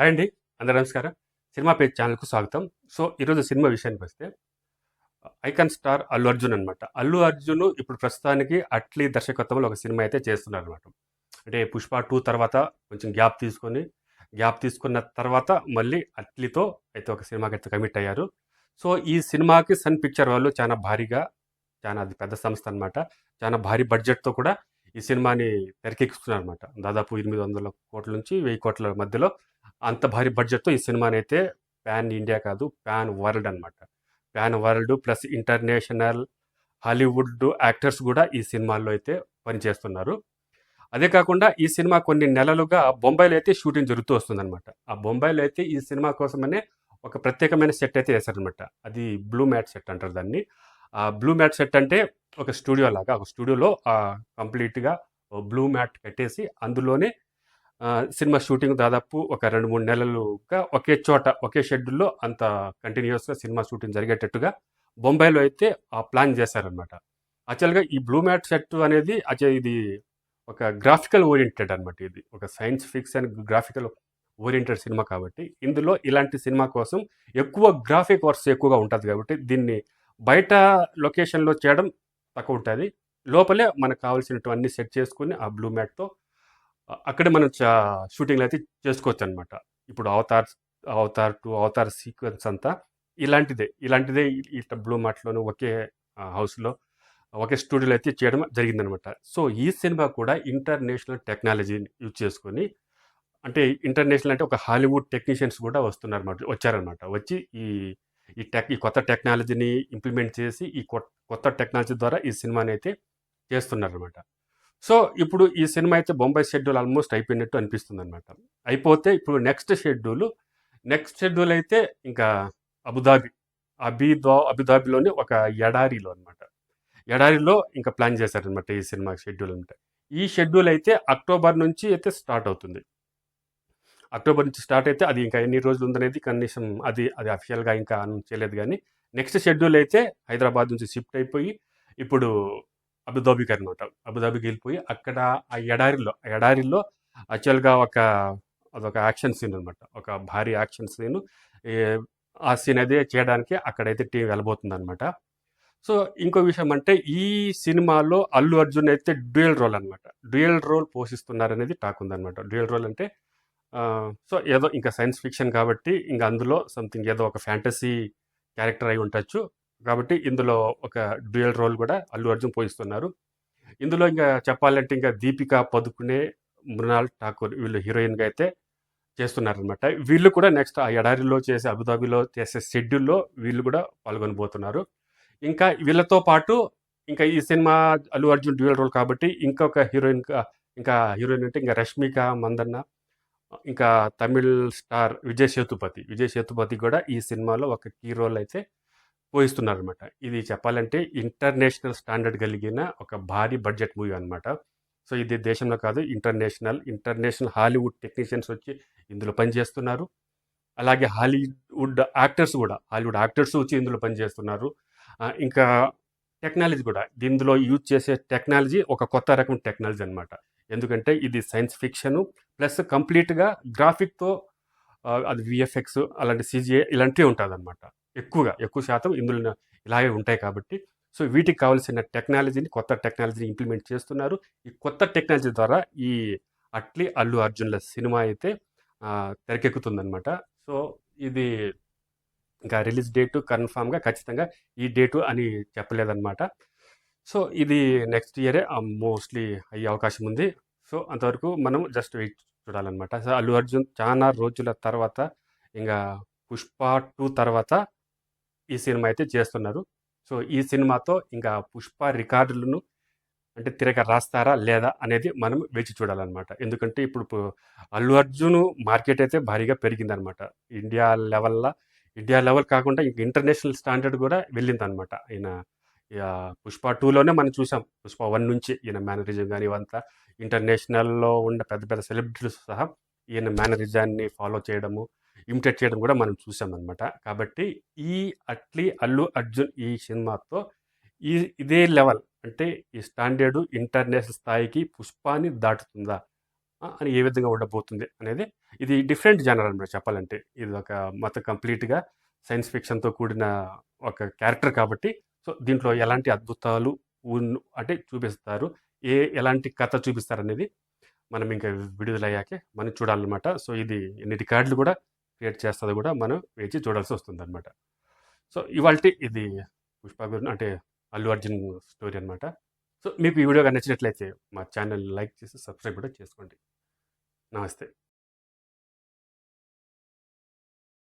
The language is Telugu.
హాయ్ అండి అందరూ నమస్కారం. సినిమా పేజ్ ఛానల్కు స్వాగతం. సో ఈరోజు సినిమా విషయానికి వస్తే ఐకాన్ స్టార్ అల్లు అర్జున్ అనమాట అల్లు అర్జున్ ఇప్పుడు ప్రస్తుతానికి అట్లీ దర్శకత్వంలో ఒక సినిమా అయితే చేస్తున్నారు అనమాట అంటే పుష్ప టూ తర్వాత కొంచెం గ్యాప్ తీసుకొని గ్యాప్ తీసుకున్న తర్వాత మళ్ళీ అట్లీతో అయితే ఒక సినిమాకి అయితే కమిట్ అయ్యారు. సో ఈ సినిమాకి సన్ పిక్చర్ వాళ్ళు చాలా భారీగా చాలా అది పెద్ద సంస్థ అనమాట చాలా భారీ బడ్జెట్తో కూడా ఈ సినిమాని తెరకెక్కిస్తున్నారు అనమాట దాదాపు ఎనిమిది వందల కోట్ల నుంచి వెయ్యి కోట్ల మధ్యలో అంత భారీ బడ్జెట్తో ఈ సినిమాని అయితే ప్యాన్ ఇండియా కాదు ప్యాన్ వరల్డ్ అనమాట pan world plus international Hollywood actors కూడా ఈ సినిమాల్లో అయితే పనిచేస్తున్నారు. అదే కాకుండా ఈ సినిమా కొన్ని నెలలుగా బొంబాయిలో అయితే షూటింగ్ జరుగుతూ వస్తుందన్నమాట. ఆ బొంబాయిలో అయితే ఈ సినిమా కోసమనే ఒక ప్రత్యేకమైన సెట్ అయితే వేశారనమాట అది బ్లూ మ్యాట్ సెట్ అంటారు దాన్ని. ఆ బ్లూ మ్యాట్ సెట్ అంటే ఒక స్టూడియో లాగా ఒక స్టూడియోలో కంప్లీట్గా బ్లూ మ్యాట్ కట్టేసి అందులోనే సినిమా షూటింగ్ దాదాపు ఒక రెండు మూడు నెలలుగా ఒకే చోట ఒకే షెడ్యూల్లో అంత కంటిన్యూస్గా సినిమా షూటింగ్ జరిగేటట్టుగా బొంబాయిలో అయితే ఆ ప్లాన్ చేశారనమాట యాక్చువల్గా ఈ బ్లూ మ్యాట్ సెట్ అనేది అచ్చ ఇది ఒక గ్రాఫికల్ ఓరియంటెడ్ అనమాట ఇది. ఒక సైన్స్ ఫిక్షన్ గ్రాఫికల్ ఓరియంటెడ్ సినిమా కాబట్టి ఇందులో ఇలాంటి సినిమా కోసం ఎక్కువ గ్రాఫిక్ వర్క్స్ ఎక్కువగా ఉంటుంది కాబట్టి దీన్ని బయట లొకేషన్లో చేయడం తక్కువ ఉంటుంది. లోపలే మనకు కావాల్సినటువంటి సెట్ చేసుకుని ఆ బ్లూ మ్యాట్తో అక్కడే మనం చా- షూటింగ్లు అయితే చేసుకోవచ్చు అనమాట ఇప్పుడు Avatar Avatar two Avatar sequence అంతా ఇలాంటిదే. ఇలాంటిదే ఈ- ఇట్లా బ్లూ మ్యాట్లోను ఒకే హౌస్లో ఒకే స్టూడియోలో అయితే చేయడం జరిగిందనమాట. సో ఈ సినిమా కూడా ఇంటర్నేషనల్ టెక్నాలజీని యూజ్ చేసుకొని అంటే ఇంటర్నేషనల్ అంటే ఒక హాలీవుడ్ టెక్నీషియన్స్ కూడా వస్తున్నారు వచ్చారనమాట. వచ్చి ఈ ఈ టెక్ ఈ కొత్త టెక్నాలజీని ఇంప్లిమెంట్ చేసి ఈ కొత్త కొత్త టెక్నాలజీ ద్వారా ఈ సినిమాని అయితే చేస్తున్నారనమాట. సో ఇప్పుడు ఈ సినిమా అయితే బొంబాయి షెడ్యూల్ ఆల్మోస్ట్ అయిపోయినట్టు అనిపిస్తుంది అనమాట అయిపోతే ఇప్పుడు నెక్స్ట్ షెడ్యూల్ నెక్స్ట్ షెడ్యూల్ అయితే ఇంకా అబుదాబి అబిదా అబుదాబిలోని ఒక ఎడారిలో అనమాట ఎడారిలో ఇంకా ప్లాన్ చేశారనమాట ఈ సినిమా షెడ్యూల్ అంటే. ఈ షెడ్యూల్ అయితే అక్టోబర్ నుంచి అయితే స్టార్ట్ అవుతుంది. అక్టోబర్ నుంచి స్టార్ట్ అయితే అది ఇంకా ఎన్ని రోజులు ఉందనేది కనీసం అది అది అఫిషియల్గా ఇంకా అనౌన్స్ చేయలేదు కానీ నెక్స్ట్ షెడ్యూల్ అయితే హైదరాబాద్ నుంచి షిఫ్ట్ అయిపోయి ఇప్పుడు అబుదాబికి అనమాట అబుదాబికి వెళ్ళిపోయి అక్కడ ఆ ఎడారిలో ఆ ఎడారిలో యాక్చువల్గా ఒక అదొక యాక్షన్ సీన్ అనమాట ఒక భారీ యాక్షన్ సీన్. ఆ సీన్ అయితే చేయడానికి అక్కడైతే టీం వెళ్ళబోతుంది అనమాట సో ఇంకో విషయం అంటే ఈ సినిమాలో అల్లు అర్జున్ అయితే డ్యూయల్ రోల్ అనమాట డ్యూయల్ రోల్ పోషిస్తున్నారనేది టాక్ ఉందనమాట డ్యూయల్ రోల్ అంటే సో ఏదో ఇంకా సైన్స్ ఫిక్షన్ కాబట్టి ఇంకా అందులో సంథింగ్ ఏదో ఒక ఫ్యాంటసీ క్యారెక్టర్ అయి ఉండొచ్చు. కాబట్టి ఇందులో ఒక డ్యూయల్ రోల్ కూడా అల్లు అర్జున్ పోయిస్తున్నారు ఇందులో ఇంకా చెప్పాలంటే ఇంకా దీపిక పదుకునే మృణాల్ ఠాకూర్ వీళ్ళు హీరోయిన్గా అయితే చేస్తున్నారనమాట వీళ్ళు కూడా నెక్స్ట్ ఆ ఎడారిలో చేసే అబుదాబిలో చేసే షెడ్యూల్లో వీళ్ళు కూడా పాల్గొనబోతున్నారు. ఇంకా వీళ్ళతో పాటు ఇంకా ఈ సినిమా అల్లు అర్జున్ డ్యూయల్ రోల్ కాబట్టి ఇంకొక హీరోయిన్ ఇంకా హీరోయిన్ అంటే ఇంకా రష్మిక మందన్న ఇంకా తమిళ్ స్టార్ విజయ్ సేతుపతి. విజయ్ సేతుపతి కూడా ఈ సినిమాలో ఒక కీ రోల్ అయితే పోయిస్తున్నారనమాట ఇది చెప్పాలంటే ఇంటర్నేషనల్ స్టాండర్డ్ కలిగిన ఒక భారీ బడ్జెట్ మూవీ అనమాట సో ఇది దేశంలో కాదు ఇంటర్నేషనల్ ఇంటర్నేషనల్ హాలీవుడ్ టెక్నీషియన్స్ వచ్చి ఇందులో పనిచేస్తున్నారు. అలాగే హాలీవుడ్ యాక్టర్స్ కూడా హాలీవుడ్ యాక్టర్స్ వచ్చి ఇందులో పనిచేస్తున్నారు. ఇంకా టెక్నాలజీ కూడా ఇందులో యూజ్ చేసే టెక్నాలజీ ఒక కొత్త రకం టెక్నాలజీ అనమాట ఎందుకంటే ఇది సైన్స్ ఫిక్షను ప్లస్ కంప్లీట్గా గ్రాఫిక్తో అది విఎఫ్ఎక్స్ అలాంటి సిజిఏ ఇలాంటివి ఉంటుంది అనమాట ఎక్కువగా ఎక్కువ శాతం ఇందులో ఇలాగే ఉంటాయి కాబట్టి. సో వీటికి కావాల్సిన టెక్నాలజీని కొత్త టెక్నాలజీని ఇంప్లిమెంట్ చేస్తున్నారు. ఈ కొత్త టెక్నాలజీ ద్వారా ఈ అట్లీ అల్లు అర్జున్ల సినిమా అయితే తెరకెక్కుతుందనమాట సో ఇది ఇంకా రిలీజ్ డేటు కన్ఫామ్గా ఖచ్చితంగా ఈ డేటు అని చెప్పలేదన్నమాట. సో ఇది నెక్స్ట్ ఇయరే మోస్ట్లీ అయ్యే అవకాశం ఉంది. సో అంతవరకు మనం జస్ట్ వెయిట్ చూడాలన్నమాట. సో అల్లు అర్జున్ చాలా రోజుల తర్వాత ఇంకా పుష్ప టూ తర్వాత ఈ సినిమా అయితే చేస్తున్నారు. సో ఈ సినిమాతో ఇంకా పుష్ప రికార్డులను అంటే తిరగ రాస్తారా లేదా అనేది మనం వేచి చూడాలన్నమాట. ఎందుకంటే ఇప్పుడు అల్లు అర్జున్ మార్కెట్ అయితే భారీగా పెరిగిందనమాట ఇండియా లెవెల్లో ఇండియా లెవెల్ కాకుండా ఇంక ఇంటర్నేషనల్ స్టాండర్డ్ కూడా వెళ్ళిందనమాట ఈయన పుష్ప టూలోనే మనం చూసాం. పుష్ప వన్ నుంచి ఈయన మేనరిజం కానీ ఇవంతా. ఇంటర్నేషనల్లో ఉన్న పెద్ద పెద్ద సెలబ్రిటీస్ సహా ఈయన మేనరిజాన్ని ఫాలో చేయడము ఇమిటేట్ చేయడం కూడా మనం చూసామన్నమాట. కాబట్టి ఈ అట్లీ అల్లు అర్జున్ ఈ సినిమాతో ఈ ఇదే లెవెల్ అంటే ఈ స్టాండర్డ్ ఇంటర్నేషనల్ స్థాయికి పుష్పాన్ని దాటుతుందా? అని ఏ విధంగా ఉండబోతుంది అనేది ఇది డిఫరెంట్ జనర్ అనమాట చెప్పాలంటే. ఇది ఒక మొత్తం కంప్లీట్గా సైన్స్ ఫిక్షన్తో కూడిన ఒక క్యారెక్టర్ కాబట్టి సో దీంట్లో ఎలాంటి అద్భుతాలు అంటే చూపిస్తారు ఏ ఎలాంటి కథ చూపిస్తారు అనేది మనం ఇంకా విడుదలయ్యాకే మనం చూడాలన్నమాట. సో ఇది ఎన్ని రికార్డులు కూడా క్రియేట్ చేస్తుంది కూడా మనం వేచి చూడాల్సి వస్తుంది అనమాట సో ఇవాళ ఇది పుష్ప గురి అంటే అల్లు అర్జున్ స్టోరీ అనమాట సో మీకు ఈ వీడియో నచ్చినట్లయితే మా ఛానల్ లైక్ చేసి సబ్స్క్రైబ్ కూడా చేసుకోండి. నమస్తే.